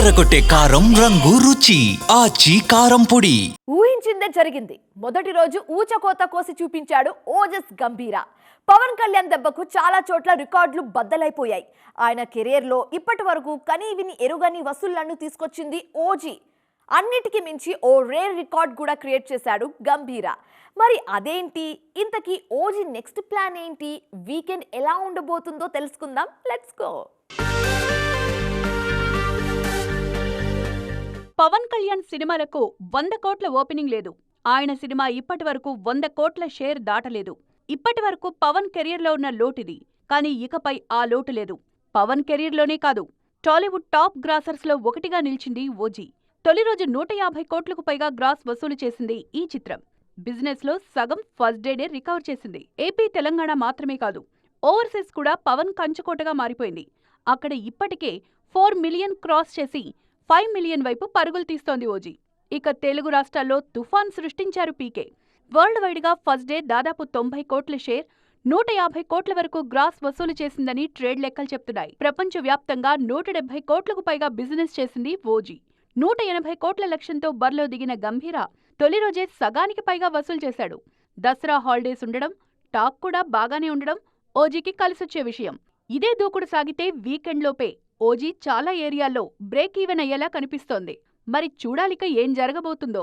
అదరకొట్టే కారం రంగు రుచి ఆచి కారం పొడి. ఊహించిందే జరిగింది. మొదటి రోజు ఊచకోత కోసి చూపించాడు ఓజస్ గంభీర. పవన్ కళ్యాణ్ దెబ్బకు చాలా చోట్ల రికార్డులు బద్దలైపోయాయి. ఆయన కెరీర్లో ఇప్పటి వరకు కనీవిని ఎరుగని వసూళ్ళను తీసుకొచ్చింది ఓజీ. అన్నిటికీ మించి ఓ రేర్ రికార్డ్ కూడా క్రియేట్ చేశాడు గంభీర. మరి అదేంటి? ఇంతకీ ఓజీ నెక్స్ట్ ప్లాన్ ఏంటి? వీకెండ్ ఎలా ఉండబోతుందో తెలుసుకుందాం. Let's go! పవన్ కళ్యాణ్ సినిమాలకు వంద కోట్ల ఓపెనింగ్ లేదు. ఆయన సినిమా ఇప్పటి వరకు వంద కోట్ల షేర్ దాటలేదు. ఇప్పటి వరకు పవన్ కెరీర్లో ఉన్న లోటిది కానీ ఇకపై ఆ లోటు లేదు. పవన్ కెరీర్లోనే కాదు టాలీవుడ్ టాప్ గ్రాసర్స్లో ఒకటిగా నిలిచింది ఓజీ. తొలి రోజు నూట యాభై కోట్లకు పైగా గ్రాస్ వసూలు చేసింది ఈ చిత్రం. బిజినెస్లో సగం ఫస్ట్ డేనే రికవర్ చేసింది. ఏపీ తెలంగాణ మాత్రమే కాదు ఓవర్సీస్ కూడా పవన్ కంచుకోటగా మారిపోయింది. అక్కడ ఇప్పటికే ఫోర్ మిలియన్ క్రాస్ చేసి ఫైవ్ మిలియన్ వైపు పరుగులు తీస్తోంది ఓజీ. ఇక తెలుగు రాష్ట్రాల్లో తుఫాన్ సృష్టించారు పీకే. వరల్డ్ వైడ్గా ఫస్ట్ డే దాదాపు తొంభై కోట్ల షేర్ నూట యాభై కోట్ల వరకు గ్రాస్ వసూలు చేసిందని ట్రేడ్ లెక్కలు చెప్తున్నాయి. ప్రపంచవ్యాప్తంగా నూట డెబ్బై కోట్లకు పైగా బిజినెస్ చేసింది ఓజీ. నూట ఎనభై కోట్ల లక్ష్యంతో బరిలో దిగిన గంభీర తొలి రోజే సగానికి పైగా వసూలు చేశాడు. దసరా హాలిడేస్ ఉండడం టాక్ కూడా బాగానే ఉండడం ఓజీకి కలిసొచ్చే విషయం. ఇదే దూకుడు సాగితే వీకెండ్లోపే ఓజీ చాలా ఏరియాల్లో బ్రేక్ ఈవెన్ అయ్యేలా కనిపిస్తోంది. మరి చూడాలిక ఏం జరగబోతుందో.